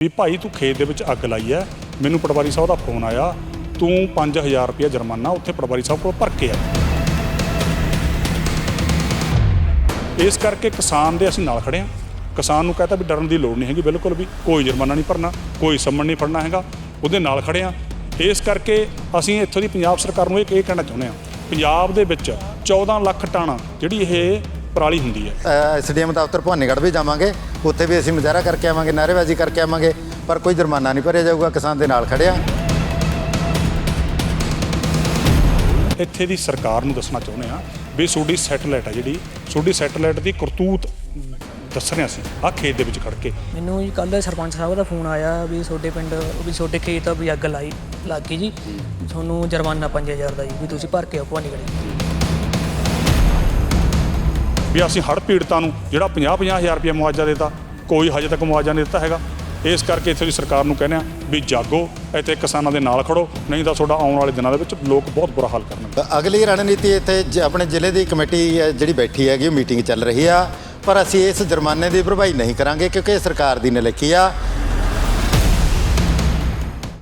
ਵੀ ਭਾਈ ਤੂੰ ਖੇਤ ਦੇ ਵਿੱਚ ਅੱਗ ਲਾਈ ਹੈ, ਮੈਨੂੰ ਪਟਵਾਰੀ ਸਾਹਿਬ ਦਾ ਫੋਨ ਆਇਆ, ਤੂੰ 5000 ਰੁਪਏ ਜੁਰਮਾਨਾ ਉੱਥੇ ਪਟਵਾਰੀ ਸਾਹਿਬ ਕੋਲ ਭਰ ਕੇ ਆ। ਇਸ ਕਰਕੇ ਕਿਸਾਨ ਦੇ ਅਸੀਂ ਨਾਲ ਖੜੇ ਆ ਕਿਸਾਨ ਨੂੰ ਕਹਤਾ ਵੀ ਡਰਨ ਦੀ ਲੋੜ ਨਹੀਂ ਹੈਗੀ, ਬਿਲਕੁਲ ਵੀ ਕੋਈ ਜੁਰਮਾਨਾ ਨਹੀਂ ਭਰਨਾ, ਕੋਈ ਸੰਮਣ ਨਹੀਂ ਫੜਨਾ ਹੈਗਾ, ਉਹਦੇ ਨਾਲ ਖੜੇ ਆ ਇਸ ਕਰਕੇ ਅਸੀਂ ਇੱਥੋਂ ਦੀ ਪੰਜਾਬ ਸਰਕਾਰ ਨੂੰ ਇਹ ਇਹ ਕਹਿਣਾ ਚਾਹੁੰਦੇ ਆ ਪੰਜਾਬ ਦੇ ਵਿੱਚ 14 ਲੱਖ ਟਨ ਜਿਹੜੀ ਇਹ ਪਰਾਲੀ ਹੁੰਦੀ ਹੈ। ਐਸਡੀਐਮ ਦਫ਼ਤਰ ਭਵਾਨੀਗੜ੍ਹ ਵੀ ਜਾਵਾਂਗੇ। ਉੱਥੇ ਵੀ ਅਸੀਂ ਮੁਜ਼ਾਹਰਾ ਕਰਕੇ ਆਵਾਂਗੇ ਨਾਅਰੇਬਾਜ਼ੀ ਕਰਕੇ ਆਵਾਂਗੇ ਪਰ ਕੋਈ ਜੁਰਮਾਨਾ ਨਹੀਂ ਭਰਿਆ ਜਾਊਗਾ ਕਿਸਾਨ ਦੇ ਨਾਲ ਖੜਿਆ ਇੱਥੇ ਦੀ ਸਰਕਾਰ ਨੂੰ ਦੱਸਣਾ ਚਾਹੁੰਦੇ ਆ ਵੀ ਤੁਹਾਡੀ ਸੈਟਲਾਈਟ ਆ ਜਿਹੜੀ ਤੁਹਾਡੀ ਸੈਟਲਾਈਟ ਦੀ ਕਰਤੂਤ ਦੱਸ ਰਿਹਾ ਸੀ ਆ ਖੇਤ ਦੇ ਵਿੱਚ ਖੜ ਕੇ। ਮੈਨੂੰ ਜੀ ਕੱਲ੍ਹ ਸਰਪੰਚ ਸਾਹਿਬ ਦਾ ਫੋਨ ਆਇਆ ਵੀ ਤੁਹਾਡੇ ਪਿੰਡ ਵੀ ਤੁਹਾਡੇ ਖੇਤ ਵੀ ਅੱਗ ਲਾਈ ਲੱਗ ਗਈ ਜੀ। ਤੁਹਾਨੂੰ ਜੁਰਮਾਨਾ 5000 ਦਾ ਜੀ ਵੀ ਤੁਸੀਂ ਭਰ ਕੇ ਆਓ ਭਵਾਨੀਗੜ੍ਹ। ਵੀ ਅਸੀਂ ਹੜ੍ਹ ਪੀੜਤਾਂ ਨੂੰ ਜਿਹੜਾ 50 ਹਜ਼ਾਰ ਰੁਪਏ ਮੁਆਵਜ਼ਾ ਦਿੱਤਾ, ਕੋਈ ਹਜੇ ਤੱਕ ਮੁਆਵਜ਼ਾ ਨਹੀਂ ਦਿੱਤਾ ਹੈਗਾ। ਇਸ ਕਰਕੇ ਇੱਥੇ ਦੀ ਸਰਕਾਰ ਨੂੰ ਕਹਿੰਦੇ ਆ ਵੀ ਜਾਗੋ, ਇੱਥੇ ਕਿਸਾਨਾਂ ਦੇ ਨਾਲ ਖੜੋ, ਨਹੀਂ ਤਾਂ ਤੁਹਾਡਾ ਆਉਣ ਵਾਲੇ ਦਿਨਾਂ ਦੇ ਵਿੱਚ ਲੋਕ ਬਹੁਤ ਬੁਰਾ ਹਾਲ ਕਰਨਗੇ। ਅਗਲੀ ਰਣਨੀਤੀ ਇੱਥੇ ਜ- ਆਪਣੇ ਜ਼ਿਲ੍ਹੇ ਦੀ ਕਮੇਟੀ ਜਿਹੜੀ ਬੈਠੀ ਹੈਗੀ, ਉਹ ਮੀਟਿੰਗ ਚੱਲ ਰਹੀ ਆ। ਪਰ ਅਸੀਂ ਇਸ ਜੁਰਮਾਨੇ ਦੀ ਭਰਪਾਈ ਨਹੀਂ ਕਰਾਂਗੇ ਕਿਉਂਕਿ ਇਹ ਸਰਕਾਰ ਦੀ ਨਲੇਕੀ ਆ।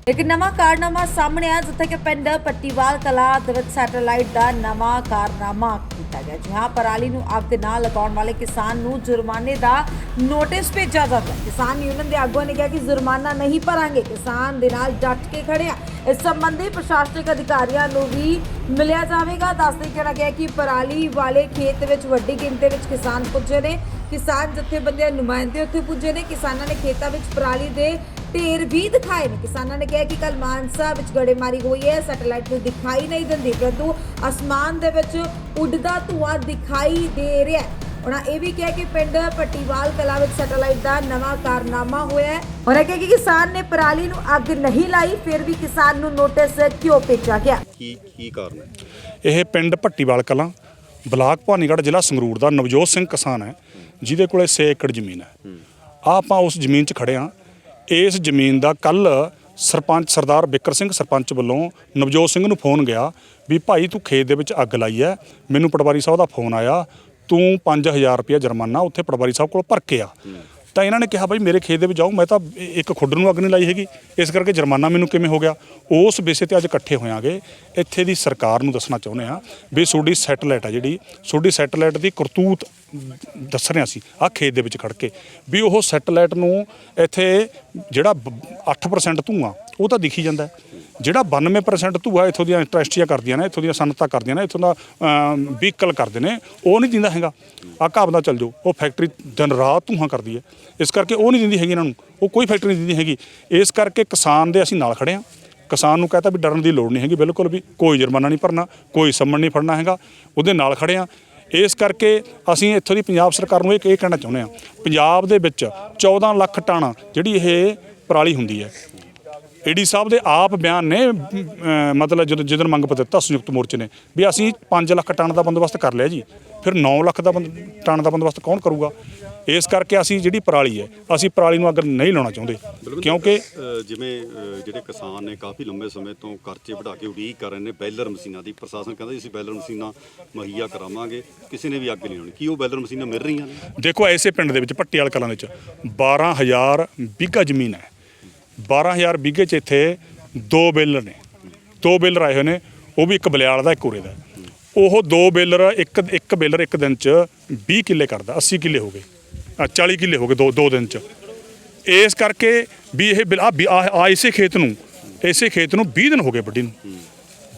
ਇੱਕ ਨਵਾਂ ਕਾਰਨਾਮਾ ਸਾਹਮਣੇ ਆ ਜਿੱਥੇ ਕਿ ਪਿੰਡ ਪੱਟੀਵਾਲ ਕਲਾ ਦੇ ਵਿੱਚ ਸੈਟੇਲਾਈਟ ਦਾ ਨਵਾਂ ਕਾਰਨਾਮਾ ਕੀਤਾ ਗਿਆ। ਜਿਹਾਂ ਪਰਾਲੀ ਨੂੰ ਅੱਗ ਨਾ ਲਗਾਉਣ ਵਾਲੇ ਕਿਸਾਨ ਨੂੰ ਜੁਰਮਾਨੇ ਦਾ ਨੋਟਿਸ ਭੇਜਿਆ ਜਾਂਦਾ ਕਿਸਾਨ ਯੂਨੀਅਨ ਦੇ ਆਗੂਆਂ ਨੇ ਕਿਹਾ ਕਿ ਜੁਰਮਾਨਾ ਨਹੀਂ ਭਰਾਂਗੇ। ਕਿਸਾਨ ਦੇ ਨਾਲ ਡਟ ਕੇ ਖੜੇ ਆ। ਇਸ ਸੰਬੰਧੀ ਪ੍ਰਸ਼ਾਸਨਿਕ ਅਧਿਕਾਰੀਆਂ ਨੂੰ ਵੀ ਮਿਲਿਆ ਜਾਵੇਗਾ। ਦੱਸਦੇ ਕਿਹਾ ਗਿਆ ਕਿ ਪਰਾਲੀ ਵਾਲੇ ਖੇਤ ਵਿੱਚ ਵੱਡੀ ਗਿਣਤੀ ਵਿੱਚ ਕਿਸਾਨ ਪੁੱਜੇ ਨੇ। ਕਿਸਾਨ ਜਥੇਬੰਦੀਆਂ ਨੁਮਾਇੰਦੇ ਉੱਥੇ ਪੁੱਜੇ ਨੇ। ਕਿਸਾਨਾਂ ਨੇ ਖੇਤਾਂ ਵਿੱਚ ਪਰਾਲੀ ਦੇ ਢੇਰ ਵੀ ਦਿਖਾਏ ਨੇ ਕਿਸਾਨਾਂ ਨੇ ਕਿਹਾ ਕਿ ਕੱਲ ਮਾਨਸਾ ਵਿੱਚ ਗੜੇਮਾਰੀ ਹੋਈ ਹੈ ਸੈਟੇਲਾਈਟ ਨੂੰ ਦਿਖਾਈ ਨਹੀਂ ਦਿੰਦੀ ਪਰੰਤੂ ਅਸਮਾਨ ਦੇ ਵਿੱਚ ਉੱਡਦਾ ਧੂਆਂ ਦਿਖਾਈ ਦੇ ਰਿਹਾ ਹੈ। ਉਹਨਾਂ ਇਹ ਵੀ ਕਿਹਾ ਕਿ ਪਿੰਡ ਪੱਟੀਵਾਲ ਕਲਾ ਵਿੱਚ ਸੈਟੇਲਾਈਟ ਦਾ ਨਵਾਂ ਕਾਰਨਾਮਾ ਹੋਇਆ ਹੈ ਉਹਨਾਂ ਕਿਹਾ ਕਿ ਕਿਸਾਨ ਨੇ ਪਰਾਲੀ ਨੂੰ ਅੱਗ ਨਹੀਂ ਲਾਈ ਫਿਰ ਵੀ ਕਿਸਾਨ ਨੂੰ ਨੋਟਿਸ ਕਿਉਂ ਭੇਜਿਆ ਗਿਆ? ਕੀ ਕੀ ਕਾਰਨ ਹੈ? ਇਹ ਪਿੰਡ ਭੱਟੀਵਾਲ ਕਲਾਂ ਬਲਾਕ ਭਵਾਨੀਗੜ੍ਹ ਜ਼ਿਲ੍ਹਾ ਸੰਗਰੂਰ ਦਾ ਨਵਜੋਤ ਸਿੰਘ ਕਿਸਾਨ ਹੈ ਜਿਹਦੇ ਕੋਲੇ 6 ਏਕੜ ਜ਼ਮੀਨ ਹੈ। ਆ ਆਪਾਂ ਉਸ ਜ਼ਮੀਨ 'ਚ ਖੜੇ ਆ ਇਸ ਜ਼ਮੀਨ ਦਾ ਕੱਲ ਸਰਪੰਚ ਸਰਦਾਰ ਬਿਕਰ ਸਿੰਘ ਸਰਪੰਚ ਵੱਲੋਂ ਨਵਜੋਤ ਸਿੰਘ ਨੂੰ ਫੋਨ ਗਿਆ ਵੀ ਭਾਈ ਤੂੰ ਖੇਤ ਦੇ ਵਿੱਚ ਅੱਗ ਲਾਈ ਹੈ ਮੈਨੂੰ ਪਟਵਾਰੀ ਸਾਹਿਬ ਦਾ ਫੋਨ ਆਇਆ, ਤੂੰ 5000 ਰੁਪਏ ਜੁਰਮਾਨਾ ਉੱਥੇ ਪਟਵਾਰੀ ਸਾਹਿਬ ਕੋਲ ਭਰ ਕੇ ਆ। ਤਾਂ ਇਹਨਾਂ ਨੇ ਕਿਹਾ, ਭਾਈ ਮੇਰੇ ਖੇਤ ਦੇ ਵਿੱਚ ਜਾਓ, ਮੈਂ ਤਾਂ ਇੱਕ ਖੁੱਡ ਨੂੰ ਅੱਗ ਨਹੀਂ ਲਾਈ ਹੈਗੀ। ਇਸ ਕਰਕੇ ਜੁਰਮਾਨਾ ਮੈਨੂੰ ਕਿਵੇਂ ਹੋ ਗਿਆ? ਉਸ ਬੇਸੇ ਤੇ ਅੱਜ ਇਕੱਠੇ ਹੋਇਆਂਗੇ। ਇੱਥੇ ਦੀ ਸਰਕਾਰ ਨੂੰ ਦੱਸਣਾ ਚਾਹੁੰਦੇ ਆ ਵੀ ਤੁਹਾਡੀ ਸੈਟਲਾਈਟ ਆ ਜਿਹੜੀ, ਤੁਹਾਡੀ ਸੈਟਲਾਈਟ ਦੀ ਕਰਤੂਤ ਦੱਸ ਰਿਹਾ ਸੀ, ਆ ਖੇਤ ਦੇ ਵਿੱਚ ਖੜ ਕੇ। ਵੀ ਉਹ ਸੈਟਲਾਈਟ ਨੂੰ ਇੱਥੇ ਜਿਹੜਾ ਬ- 8% ਧੂਆਂ, ਉਹ ਤਾਂ ਦਿਖੀ ਜਾਂਦਾ ਜਿਹੜਾ 92% ਧੂਆ ਇੱਥੋਂ ਦੀਆਂ ਇੰਟਰਸਟਰੀਆਂ ਕਰਦੀਆਂ ਨੇ, ਇੱਥੋਂ ਦੀਆਂ ਸਨਅਤਾਂ ਕਰਦੀਆਂ ਨੇ, ਇੱਥੋਂ ਦਾ ਵਹੀਕਲ ਕਰਦੇ ਨੇ, ਉਹ ਨਹੀਂ ਦਿੰਦਾ ਹੈਗਾ। ਆ ਘਾਬ ਦਾ ਚੱਲ ਜਾਓ, ਉਹ ਫੈਕਟਰੀ ਦਿਨ ਰਾਤ ਧੂਆਂ ਕਰਦੀ ਹੈ। ਇਸ ਕਰਕੇ ਉਹ ਨਹੀਂ ਦਿੰਦੀ ਹੈਗੀ ਇਹਨਾਂ ਨੂੰ, ਉਹ ਕੋਈ ਫੈਕਟਰੀ ਨਹੀਂ ਦਿੰਦੀ ਹੈਗੀ। ਇਸ ਕਰਕੇ ਕਿਸਾਨ ਦੇ ਅਸੀਂ ਨਾਲ ਖੜੇ ਹਾਂ। ਕਿਸਾਨ ਨੂੰ ਕਹਤਾ ਵੀ ਡਰਨ ਦੀ ਲੋੜ ਨਹੀਂ ਹੈਗੀ ਬਿਲਕੁਲ ਵੀ, ਕੋਈ ਜੁਰਮਾਨਾ ਨਹੀਂ ਭਰਨਾ, ਕੋਈ ਸੰਮਣ ਨਹੀਂ ਫੜਨਾ ਹੈਗਾ। ਉਹਦੇ ਨਾਲ ਖੜੇ ਹਾਂ। ਇਸ ਕਰਕੇ ਅਸੀਂ ਇੱਥੋਂ ਦੀ ਪੰਜਾਬ ਸਰਕਾਰ ਨੂੰ ਇਹ ਇਹ ਕਹਿਣਾ ਚਾਹੁੰਦੇ ਹਾਂ। ਪੰਜਾਬ ਦੇ ਵਿੱਚ 14 ਲੱਖ ਟਨ ਜਿਹੜੀ ਇਹ ਪਰਾਲੀ ਹੁੰਦੀ ਹੈ ਏਡੀ ਸਾਹਿਬ ਦੇ ਆਪ ਬਿਆਨ ਨੇ ਅਮ, ਮਤਲਬ ਜਦੋਂ ਜਦੋਂ ਮੰਗ ਪੱਤਰ ਦਿੱਤਾ ਸੰਯੁਕਤ ਮੋਰਚੇ ਨੇ ਵੀ ਅਸੀਂ 5 ਲੱਖ ਟਨ ਦਾ ਬੰਦੋਬਸਤ ਕਰ ਲਿਆ ਜੀ ਫਿਰ 9 ਲੱਖ ਦਾ ਬੰਦ- ਟਨ ਦਾ ਬੰਦੋਬਸਤ ਕੌਣ ਕਰੂਗਾ? ਇਸ ਕਰਕੇ ਅਸੀਂ ਜਿਹੜੀ ਪਰਾਲੀ ਹੈ ਅਸੀਂ ਪਰਾਲੀ ਨੂੰ ਅਗਰ ਨਹੀਂ ਲਾਉਣਾ ਚਾਹੁੰਦੇ ਕਿਉਂਕਿ ਅ, ਜਿਵੇਂ ਅ, ਜਿਹੜੇ ਕਿਸਾਨ ਨੇ ਕਾਫੀ ਲੰਬੇ ਸਮੇਂ ਤੋਂ ਕਰਜ਼ੇ ਵਢਾ ਕੇ ਉਡੀਕ ਕਰ ਰਹੇ ਨੇ ਬੈਲਰ ਮਸ਼ੀਨਾਂ ਦੀ ਪ੍ਰਸ਼ਾਸਨ ਕਹਿੰਦਾ ਜੀ ਅਸੀਂ ਬੈਲਰ ਮਸ਼ੀਨਾਂ ਮੁਹੱਈਆ ਕਰਾਵਾਂਗੇ ਕਿਸੇ ਨੇ ਵੀ ਅੱਗ ਨਹੀਂ ਲਾਉਣੀ ਕੀ ਉਹ ਬੈਲਰ ਮਸ਼ੀਨਾਂ ਮਿਲ ਰਹੀਆਂ ਨੇ? ਦੇਖੋ ਐਸੇ ਪਿੰਡ ਦੇ ਵਿੱਚ ਪੱਟੀਵਾਲ ਕਲਾਂ ਦੇ ਵਿੱਚ 12000 ਬਿੱਗਾ ਜ਼ਮੀਨ ਹੈ। 12000 ਬਿੱਗੇ 'ਚ ਇੱਥੇ ਦੋ ਬੇਲਰ ਨੇ। ਦੋ ਬੇਲਰ ਆਏ ਹੋਏ ਨੇ ਉਹ ਵੀ ਇੱਕ ਬਲਿਆਲ ਦਾ ਇੱਕ ਉਰੇ ਦਾ। ਉਹ ਦੋ ਬੇਲਰ ਇੱਕ ਇੱਕ ਬੇਲਰ ਇੱਕ ਦਿਨ 'ਚ 20 ਕਿੱਲੇ ਕਰਦਾ 80 ਕਿੱਲੇ ਹੋ ਗਏ। ਅ, 40 ਕਿੱਲੇ ਹੋ ਗਏ ਦੋ ਦੋ ਦਿਨ 'ਚ। ਇਸ ਕਰਕੇ ਵੀ ਇਹ ਬਿਲ- ਆ ਵੀ ਆ ਇਸੇ ਖੇਤ ਨੂੰ ਇਸੇ ਖੇਤ ਨੂੰ 20 ਦਿਨ ਹੋ ਗਏ ਵੱਡੀ ਨੂੰ।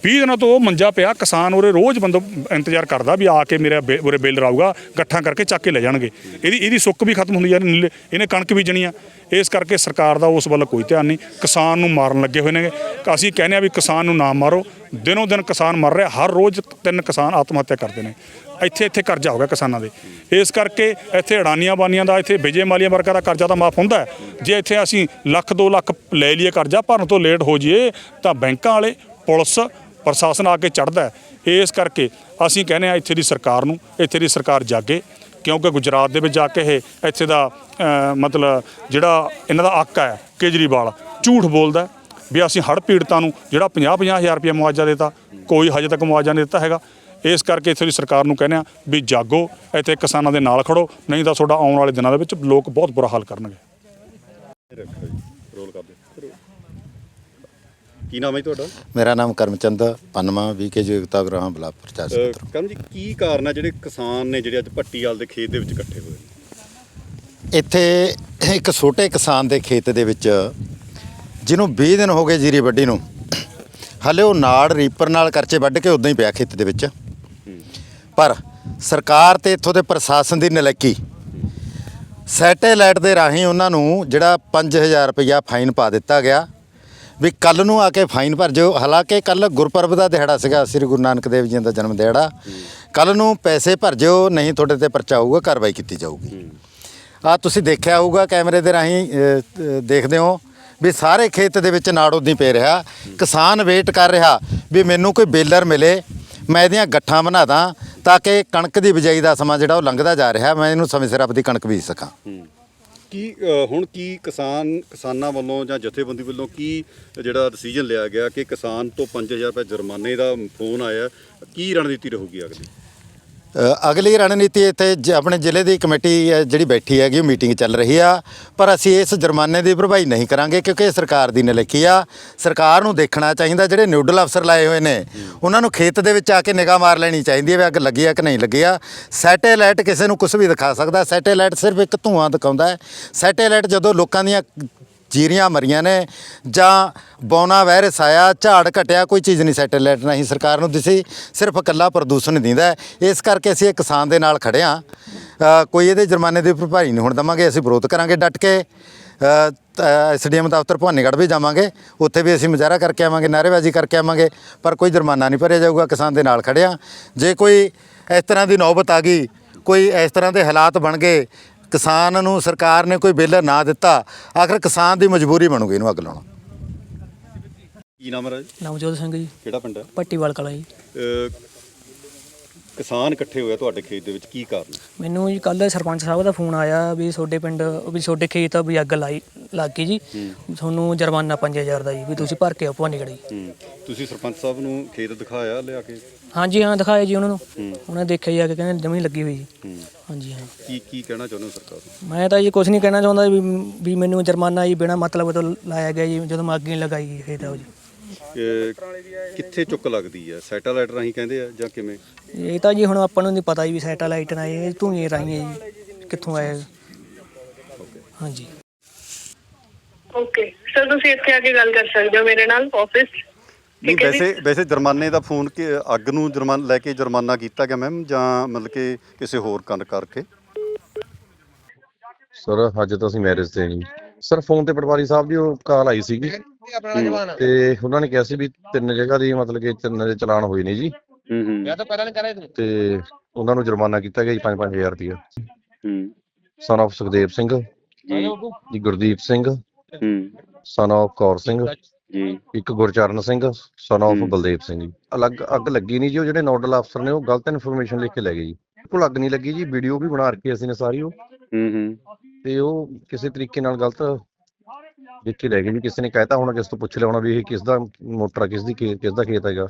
20 ਦਿਨਾਂ ਤੋਂ ਉਹ ਮੰਜਾ ਪਿਆ, ਕਿਸਾਨ ਉਰੇ ਰੋਜ਼ ਬੰਦਾ ਇੰਤਜ਼ਾਰ ਕਰਦਾ ਵੀ ਆ ਕੇ ਮੇਰਾ ਬੇ- ਉਰੇ ਬੇਲਰ ਆਊਗਾ ਇਕੱਠਾ ਕਰਕੇ ਚੱਕ ਕੇ ਲੈ ਜਾਣਗੇ। ਇਹਦੀ ਇਹਦੀ ਸੁੱਕ ਵੀ ਖਤਮ ਹੁੰਦੀ ਜਾ ਰਹੀ ਇਹਨੇ ਕਣਕ ਬੀਜਣੀ ਆ। ਇਸ ਕਰਕੇ ਸਰਕਾਰ ਦਾ ਉਸ ਵੱਲ ਕੋਈ ਧਿਆਨ ਨਹੀਂ। ਕਿਸਾਨ ਨੂੰ ਮਾਰਨ ਲੱਗੇ ਹੋਏ ਨੇ ਅਸੀਂ ਕਹਿੰਦੇ ਆ ਵੀ ਕਿਸਾਨ ਨੂੰ ਨਾ ਮਾਰੋ। ਦਿਨੋਂ ਦਿਨ ਕਿਸਾਨ ਮਰ ਰਿਹਾ, ਹਰ ਰੋਜ਼ ਤਿੰਨ ਕਿਸਾਨ ਆਤਮ ਹੱਤਿਆ ਕਰਦੇ ਨੇ। ਇੱਥੇ ਇੱਥੇ ਕਰਜ਼ਾ ਹੋ ਗਿਆ ਕਿਸਾਨਾਂ ਦੇ। ਇਸ ਕਰਕੇ ਇੱਥੇ ਅਡਾਨੀਆਂ ਬਾਨੀਆਂ ਦਾ, ਇੱਥੇ ਵਿਜੇ ਮਾਲੀਆਂ ਵਰਗਾ ਦਾ ਕਰਜ਼ਾ ਤਾਂ ਮਾਫ ਹੁੰਦਾ ਜੇ ਇੱਥੇ ਅਸੀਂ ਲੱਖ 2 ਲੱਖ ਲੈ ਲਈਏ ਕਰਜ਼ਾ, ਭਰਨ ਤੋਂ ਲੇਟ ਹੋ ਜਾਈਏ, ਤਾਂ ਬੈਂਕਾਂ ਵਾਲੇ, ਪੁਲਿਸ ਪ੍ਰਸ਼ਾਸਨ ਆ ਕੇ ਚੜਦਾ ਇਸ ਕਰਕੇ ਅਸੀਂ ਕਹਿੰਦੇ ਆ ਇੱਥੇ ਦੀ ਸਰਕਾਰ ਨੂੰ, ਇੱਥੇ ਦੀ ਸਰਕਾਰ ਜਾਗੇ, ਕਿਉਂਕਿ ਗੁਜਰਾਤ ਦੇ ਵਿੱਚ ਜਾ ਕੇ ਇਹ ਇੱਥੇ ਦਾ ਮਤਲਬ ਜਿਹੜਾ ਇਹਨਾਂ ਦਾ ਹੱਕ ਹੈ, ਕੇਜਰੀਵਾਲ, ਝੂਠ ਬੋਲਦਾ ਵੀ ਅਸੀਂ ਹੜ੍ਹ ਪੀੜਤਾਂ ਨੂੰ ਜਿਹੜਾ 50 ਹਜ਼ਾਰ ਰੁਪਏ ਮੁਆਵਜ਼ਾ ਦਿੱਤਾ, ਕੋਈ ਹਜੇ ਤੱਕ ਮੁਆਵਜ਼ਾ ਨਹੀਂ ਦਿੱਤਾ ਹੈਗਾ। ਇਸ ਕਰਕੇ ਇੱਥੇ ਦੀ ਸਰਕਾਰ ਨੂੰ ਕਹਿੰਦੇ ਆ ਵੀ ਜਾਗੋ, ਇੱਥੇ ਕਿਸਾਨਾਂ ਦੇ ਨਾਲ ਖੜੋ, ਨਹੀਂ ਤਾਂ ਤੁਹਾਡਾ ਆਉਣ ਵਾਲੇ ਦਿਨਾਂ ਦੇ ਵਿੱਚ ਲੋਕ ਬਹੁਤ ਬੁਰਾ ਹਾਲ ਕਰਨਗੇ। ਰੋਲ ਕਰਦੇ। ਕੀ ਨਾਮ ਹੈ ਜੀ ਤੁਹਾਡਾ? ਮੇਰਾ ਨਾਮ ਕਰਮਚੰਦ ਪੰਨਵਾ ਵੀਕੇ ਯੋਗਤਾ ਗ੍ਰਾਮ ਬਲਾਕ ਪ੍ਰਚਾਰ ਸਕੱਤਰ ਕਰਮ ਜੀ ਕੀ ਕਾਰਨ ਹੈ ਜਿਹੜੇ ਕਿਸਾਨ ਨੇ ਜਿਹੜੇ ਅੱਜ ਭੱਟੀਵਾਲ ਦੇ ਖੇਤ ਦੇ ਵਿੱਚ ਇਕੱਠੇ ਹੋਏ ਨੇ? ਇੱਥੇ ਇੱਕ ਛੋਟੇ ਕਿਸਾਨ ਦੇ ਖੇਤ ਦੇ ਵਿੱਚ ਜਿਹਨੂੰ 20 ਦਿਨ ਹੋ ਗਏ ਜੀਰੀ ਵੱਢੀ ਨੂੰ ਹਲੇ ਉਹ ਨਾੜ ਰੀਪਰ ਨਾਲ ਕਰਚੇ ਵੱਢ ਕੇ ਉਦਾਂ ਹੀ ਪਿਆ ਖੇਤ ਦੇ ਵਿੱਚ। ਪਰ ਸਰਕਾਰ ਤੇ ਇੱਥੋਂ ਦੇ ਪ੍ਰਸ਼ਾਸਨ ਦੀ ਨਲਾਇਕੀ ਸੈਟੇਲਾਈਟ ਦੇ ਰਾਹੀਂ ਉਹਨਾਂ ਨੂੰ ਜਿਹੜਾ 5000 ਰੁਪਇਆ ਫਾਈਨ ਪਾ ਦਿੱਤਾ ਗਿਆ। ਵੀ ਕੱਲ ਨੂੰ ਆ ਕੇ ਫਾਈਨ ਭਰ ਜਿਓ। ਹਾਲਾਂਕਿ ਕੱਲ ਗੁਰਪੁਰਬ ਦਾ ਦਿਹਾੜਾ ਸੀਗਾ, ਸ੍ਰੀ ਗੁਰੂ ਨਾਨਕ ਦੇਵ ਜੀ ਦਾ ਜਨਮ ਦਿਹਾੜਾ। ਕੱਲ ਨੂੰ ਪੈਸੇ ਭਰ ਜਿਓ, ਨਹੀਂ ਤੁਹਾਡੇ ਤੇ ਪਰਚਾ ਹੋਊਗਾ, ਕਾਰਵਾਈ ਕੀਤੀ ਜਾਊਗੀ। ਆ ਤੁਸੀਂ ਦੇਖਿਆ ਹੋਊਗਾ ਕੈਮਰੇ ਦੇ ਰਾਹੀਂ ਦੇਖਦੇ ਹੋ ਵੀ ਸਾਰੇ ਖੇਤ ਦੇ ਵਿੱਚ ਨਾੜ ਉਦੀ ਪੈ ਰਿਹਾ। ਕਿਸਾਨ ਵੇਟ ਕਰ ਰਿਹਾ ਵੀ ਮੈਨੂੰ ਕੋਈ ਬੇਲਰ ਮਿਲੇ, ਮੈਂ ਇਹਦੀਆਂ ਗੱਠਾਂ ਬਣਾ ਦਾਂ ਤਾਂ ਕਿ ਕਣਕ ਦੀ ਬਿਜਾਈ ਦਾ ਸਮਾਂ ਜਿਹੜਾ ਉਹ ਲੰਘਦਾ ਜਾ ਰਿਹਾ, ਮੈਂ ਇਹਨੂੰ ਸਮੇਂ ਸਿਰ ਆਪਦੀ ਕਣਕ ਬੀਜ ਸਕਾਂ। ਕੀ ਅ, ਹੁਣ ਕੀ ਕਿਸਾਨ ਕਿਸਾਨਾਂ ਵੱਲੋਂ ਜਾਂ ਜਥੇਬੰਦੀ ਵੱਲੋਂ ਕੀ ਜਿਹੜਾ ਡਿਸੀਜਨ ਲਿਆ ਗਿਆ ਕਿ ਕਿਸਾਨ ਤੋਂ 5000 ਰੁਪਏ ਜੁਰਮਾਨੇ ਦਾ ਫੋਨ ਆਇਆ ਕੀ ਰਣਨੀਤੀ ਰਹੂਗੀ ਅਗਲੀ? ਅਗਲੀ ਰਣਨੀਤੀ ਇੱਥੇ ਜ- ਆਪਣੇ ਜ਼ਿਲ੍ਹੇ ਦੀ ਕਮੇਟੀ ਹੈ ਜਿਹੜੀ ਬੈਠੀ ਹੈਗੀ, ਉਹ ਮੀਟਿੰਗ ਚੱਲ ਰਹੀ ਆ। ਪਰ ਅਸੀਂ ਇਸ ਜੁਰਮਾਨੇ ਦੀ ਭਰਪਾਈ ਨਹੀਂ ਕਰਾਂਗੇ ਕਿਉਂਕਿ ਇਹ ਸਰਕਾਰ ਦੀ ਨਲੇਕੀ ਆ। ਸਰਕਾਰ ਨੂੰ ਦੇਖਣਾ ਚਾਹੀਦਾ, ਜਿਹੜੇ ਨਿਊਡਲ ਅਫਸਰ ਲਾਏ ਹੋਏ ਨੇ, ਉਹਨਾਂ ਨੂੰ ਖੇਤ ਦੇ ਵਿੱਚ ਆ ਕੇ ਨਿਗਾਹ ਮਾਰ ਲੈਣੀ ਚਾਹੀਦੀ ਹੈ ਵੀ ਅੱਗ ਲੱਗੀ ਆ ਕਿ ਨਹੀਂ ਲੱਗੀ ਆ। ਸੈਟੇਲਾਈਟ ਕਿਸੇ ਨੂੰ ਕੁਝ ਵੀ ਦਿਖਾ ਸਕਦਾ। ਸੈਟੇਲਾਈਟ ਸਿਰਫ ਇੱਕ ਧੂਆਂ ਦਿਖਾਉਂਦਾ ਹੈ। ਸੈਟੇਲਾਈਟ ਜਦੋਂ ਲੋਕਾਂ ਦੀਆਂ ਜੀਰੀਆਂ ਮਰੀਆਂ ਨੇ ਜਾਂ ਬੌਨਾ ਵਾਇਰਸ ਆਇਆ, ਝਾੜ ਘਟਿਆ, ਕੋਈ ਚੀਜ਼ ਨਹੀਂ ਸੈਟੇਲਾਈਟ ਨਹੀਂ ਸਰਕਾਰ ਨੂੰ ਦਿਸੀ ਸਿਰਫ ਇਕੱਲਾ ਪ੍ਰਦੂਸ਼ਣ ਦਿੰਦਾ ਇਸ ਕਰਕੇ ਅਸੀਂ ਇਹ ਕਿਸਾਨ ਦੇ ਨਾਲ ਖੜੇ ਹਾਂ। ਕੋਈ ਇਹਦੇ ਜੁਰਮਾਨੇ ਦੀ ਭਰਪਾਈ ਨਹੀਂ ਹੋਣ ਦਵਾਂਗੇ, ਅਸੀਂ ਵਿਰੋਧ ਕਰਾਂਗੇ ਡਟ ਕੇ। ਐਸਡੀਐਮ ਦਫ਼ਤਰ ਭਵਾਨੀਗੜ੍ਹ ਵੀ ਜਾਵਾਂਗੇ, ਉੱਥੇ ਵੀ ਅਸੀਂ ਮੁਜ਼ਾਹਰਾ ਕਰਕੇ ਆਵਾਂਗੇ, ਨਾਅਰੇਬਾਜ਼ੀ ਕਰਕੇ ਆਵਾਂਗੇ, ਪਰ ਕੋਈ ਜੁਰਮਾਨਾ ਨਹੀਂ ਭਰਿਆ ਜਾਊਗਾ, ਕਿਸਾਨ ਦੇ ਨਾਲ ਖੜੇ ਜੇ ਕੋਈ ਇਸ ਤਰ੍ਹਾਂ ਦੀ ਨੌਬਤ ਆ ਗਈ, ਕੋਈ ਇਸ ਤਰ੍ਹਾਂ ਦੇ ਹਾਲਾਤ ਬਣ ਗਏ ਕਿਸਾਨ ਨੂੰ ਸਰਕਾਰ ਨੇ ਕੋਈ ਬਿੱਲ ਨਾ ਦਿੱਤਾ ਆਖਰ ਕਿਸਾਨ ਦੀ ਮਜਬੂਰੀ ਬਣੂਗੀ ਇਹਨੂੰ ਅੱਗ ਲਾਉਣਾ। ਕੀ ਨਾਮ ਹੈ ਰਾਜ? ਨਵਜੋਤ ਸਿੰਘ ਜੀ। ਕਿਹੜਾ ਪਿੰਡ ਹੈ? ਪੱਟੀਵਾਲ ਕਲਾ ਜੀ। ਕਿਸਾਨ ਇਕੱਠੇ ਹੋਏ ਆ ਤੁਹਾਡੇ ਖੇਤ ਦੇ ਵਿੱਚ ਕੀ ਕਾਰਨ? ਮੈਨੂੰ ਜੀ ਕੱਲ ਸਰਪੰਚ ਸਾਹਿਬ ਦਾ ਫੋਨ ਆਇਆ ਵੀ ਤੁਹਾਡੇ ਪਿੰਡ ਵੀ ਤੁਹਾਡੇ ਖੇਤ ਵੀ ਅੱਗ ਲਾਈ ਲੱਗ ਗਈ ਜੀ। ਤੁਹਾਨੂੰ ਜੁਰਮਾਨਾ 5000 ਦਾ ਜੀ ਵੀ ਤੁਸੀਂ ਭਰ ਕੇ ਜੀ। ਹੂੰ। ਤੁਸੀਂ ਸਰਪੰਚ ਸਾਹਿਬ ਨੂੰ ਖੇਤ ਦਿਖਾਇਆ ਲਿਆ ਕੇ? ਹਾਂਜੀ ਹਾਂ ਦਿਖਾਇਆ ਜੀ ਉਹਨਾਂ ਨੂੰ। ਉਹਨਾਂ ਦੇਖਿਆ ਜੀ ਆ ਕੇ ਕਹਿੰਦੇ ਜਮੀ ਲੱਗੀ ਹੋਈ ਜੀ। ਹਾਂਜੀ ਹਾਂ। ਕੀ ਕੀ ਕਹਿਣਾ ਚਾਹੁੰਦੇ ਹੋ ਸਰਕਾਰ ਨੂੰ? ਮੈਂ ਤਾਂ ਜੀ ਕੁਝ ਨਹੀਂ ਕਹਿਣਾ ਚਾਹੁੰਦਾ ਵੀ ਵੀ ਮੈਨੂੰ ਜੁਰਮਾਨਾ ਜੀ ਬਿਨਾ ਮਤਲਬ ਤੋਂ ਲਾਇਆ ਗਿਆ ਜੀ ਜਦੋਂ ਮੈਂ ਅੱਗ ਨਹੀਂ ਲਗਾਈ ਜੀ ਖੇਤ ਆ ਜੀ। ਅ, ਕਿੱਥੇ ਚੁੱਕ ਲੱਗਦੀ ਹੈ ਸੈਟੇਲਾਈਟ ਰਾਹੀਂ ਕਹਿੰਦੇ ਆ ਜਾਂ ਕਿਵੇਂ? ਇਹ ਤਾਂ ਜੀ ਹੁਣ ਆਪਾਂ ਨੂੰ ਨਹੀਂ ਪਤਾ ਜੀ ਵੀ ਸੈਟੇਲਾਈਟ ਨਾਲ ਇਹ ਧੂਏ ਰਾਹੀਂ ਹੈ ਜੀ ਕਿੱਥੋਂ ਆਇਆ ਹਾਂਜੀ। ਓਕੇ। ਸਰ ਤੁਸੀਂ ਇੱਥੇ ਆ ਕੇ ਗੱਲ ਕਰ ਸਕਦੇ ਹੋ ਮੇਰੇ ਨਾਲ ਆਫਿਸ ਨਹੀਂ। ਵੈਸੇ ਵੈਸੇ ਜੁਰਮਾਨੇ ਦਾ ਫੋਨ ਕਿ ਅੱਗ ਨੂੰ ਜੁਰਮਾਨਾ ਲੈ ਕੇ ਜੁਰਮਾਨਾ ਕੀਤਾ ਗਿਆ ਮੈਮ ਜਾਂ ਮਤਲਬ ਕਿ ਕਿਸੇ ਹੋਰ ਕੰਨ ਕਰਕੇ? ਸਰ ਅੱਜ ਤਾਂ ਅਸੀਂ ਮੈਰਿਜ ਤੇ ਨਹੀਂ ਸਰ ਫੋਨ ਤੇ ਪਟਵਾਰੀ ਸਾਹਿਬ ਦੀ ਉਹ ਕਾਲ ਆਈ ਸੀਗੀ। ਤੇ ਉਹਨਾਂ ਨੇ ਕਿਹਾ ਸੀ ਵੀ ਤਿੰਨ ਜਗ੍ਹਾ ਦੀ ਮਤਲਬ ਕਿ ਤਿੰਨ ਦੇ ਚਲਾਨ ਹੋਏ ਨੇ ਜੀ। ਹੂੰ ਹੂੰ। ਤੇ ਉਹਨਾਂ ਨੂੰ ਜੁਰਮਾਨਾ ਕੀਤਾ ਗਿਆ ਜੀ 5-5000 ਰੁਪਇਆ। ਹੂੰ। ਸਨ of ਸੁਖਦੇਵ ਸਿੰਘ ਜੀ। ਗੁਰਦੀਪ ਸਿੰਘ। ਹੂੰ। ਸਨ of ਕੌਰ ਸਿੰਘ। ਜੀ। ਇੱਕ ਗੁਰਚਰਨ ਸਿੰਘ ਸਨ ਹੂੰ। ਬਲਦੇਵ ਸਿੰਘ ਜੀ। ਅਲੱਗ ਅੱਗ ਲੱਗੀ ਨਹੀਂ ਜੀ ਉਹ ਜਿਹੜੇ ਨੋਡਲ ਅਫਸਰ ਨੇ ਉਹ ਗਲਤ ਇਨਫੋਰਮੇਸ਼ਨ ਲਿਖ ਕੇ ਲੈ ਗਏ ਜੀ। ਬਿਲਕੁਲ ਅੱਗ ਨਹੀਂ ਲੱਗੀ ਜੀ ਵੀਡੀਓ ਵੀ ਬਣਾ ਰੱਖੀ ਅਸੀਂ ਨੇ ਸਾਰੀ ਉਹ। ਹੂੰ ਹੂੰ। ਤੇ ਉਹ ਕਿਸੇ ਤਰੀਕੇ ਨਾਲ ਗਲਤ ਲਿਖ ਕੇ ਲੈ ਗਏ ਜੀ। ਕਿਸੇ ਨੇ ਕਹਿਤਾ ਹੋਣਾ ਕਿਸ ਤੋਂ ਪੁੱਛ ਲਿਆ ਹੋਣਾ ਵੀ ਇਹ ਕਿਸ ਦਾ ਮੋਟਰ ਆ, ਕਿਸ ਦੀ ਖੇ- ਕਿਸ ਦਾ ਖੇਤ ਹੈਗਾ।